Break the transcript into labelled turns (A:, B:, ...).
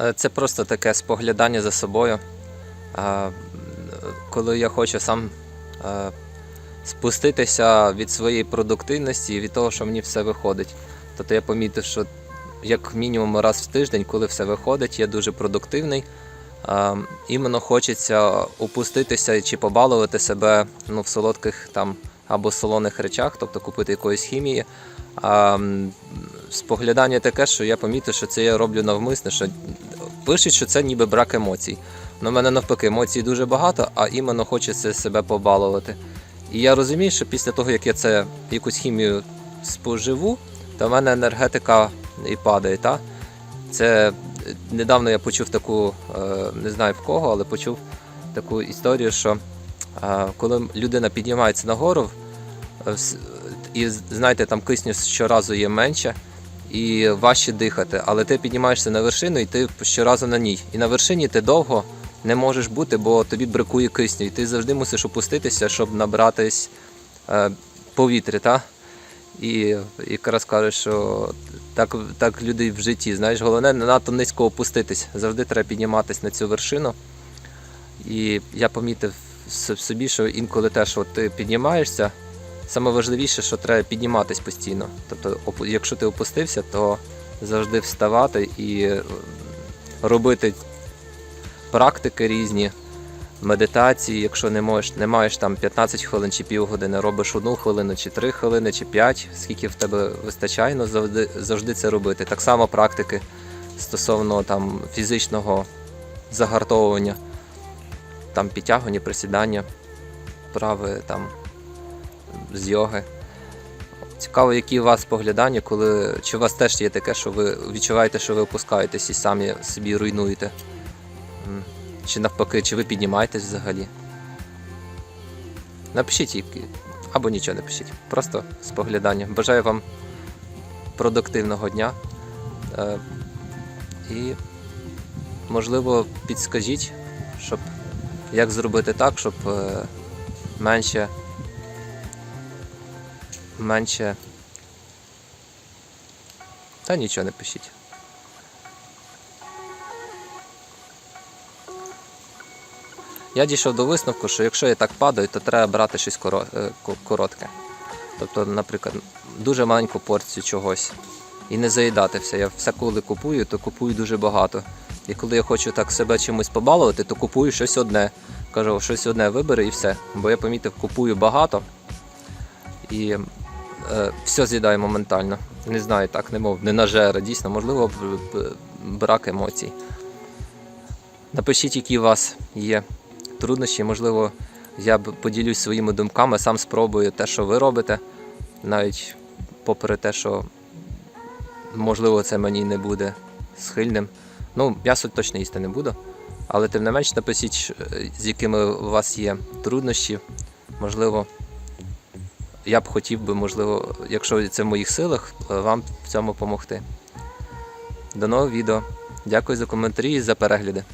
A: Е, Це просто таке споглядання за собою. Коли я хочу сам е, спуститися від своєї продуктивності і від того, що мені все виходить. Тобто я помітив, що як мінімум раз в тиждень, коли все виходить, я дуже продуктивний. Іменно хочеться опуститися чи побалувати себе ну, в солодких там або солоних речах, тобто купити якоїсь хімії. Споглядання таке, що я помітив, що це я роблю навмисно, що пишуть, що це ніби брак емоцій. Но в мене навпаки емоцій дуже багато, а іменно хочеться себе побалувати. І я розумію, що після того, як я це якусь хімію споживу, то в мене енергетика і падає. Та? Це е, недавно я почув таку, е, не знаю в кого, але почув таку історію, що е, коли людина піднімається нагору, і знаєте, там кисню щоразу є менше, і важче дихати, але ти піднімаєшся на вершину і ти щоразу на ній. І на вершині ти довго не можеш бути, бо тобі бракує кисню, і ти завжди мусиш опуститися, щоб набратись е, повітря. Та? І якраз кажуть, що так, так люди в житті. Знаєш, головне не надто низько опуститись. Завжди треба підніматися на цю вершину. І я помітив собі, що інколи теж от ти піднімаєшся. Саме важливіше, що треба підніматись постійно. Тобто, якщо ти опустився, то завжди вставати і робити практики різні, медитації, якщо не можеш, не маєш там 15 хвилин чи півгодини, робиш одну хвилину, чи 3 хвилини, чи 5, скільки в тебе вистачає, ну, завжди, завжди це робити. Так само практики стосовно там фізичного загартовування, там підтягування, присідання, вправи там з йоги. Цікаво, які у вас поглядання, коли чи у вас теж є таке, що ви відчуваєте, що ви опускаєтесь і самі собі руйнуєте. Чи навпаки, чи ви піднімаєтесь взагалі? Напишіть або нічого не пишіть. Просто споглядання. Бажаю вам продуктивного дня. Е, І, можливо, підскажіть, щоб як зробити так, щоб е, менше. Менше. Та нічого не пишіть. Я дійшов до висновку, що якщо я так падаю, то треба брати щось е, ко- коротке. Тобто, наприклад, дуже маленьку порцію чогось. І не заїдати все. Я все коли купую, то купую дуже багато. І коли я хочу так себе чимось побалувати, то купую щось одне. Кажу, щось одне вибери і все. Бо я помітив, купую багато і все з'їдаю моментально. Не знаю, так, не мов, не нажера. Дійсно, можливо, брак емоцій. Напишіть, які у вас є труднощі. Можливо, я поділюсь своїми думками, сам спробую те, що ви робите, навіть попри те, що можливо це мені не буде схильним. Ну, м'ясо точно їсти не буду. Але тим не менш напишіть, е, з якими у вас є труднощі. Можливо, я б хотів би, можливо, якщо це в моїх силах, е, вам в цьому допомогти. До нового відео. Дякую за коментарі і за перегляди.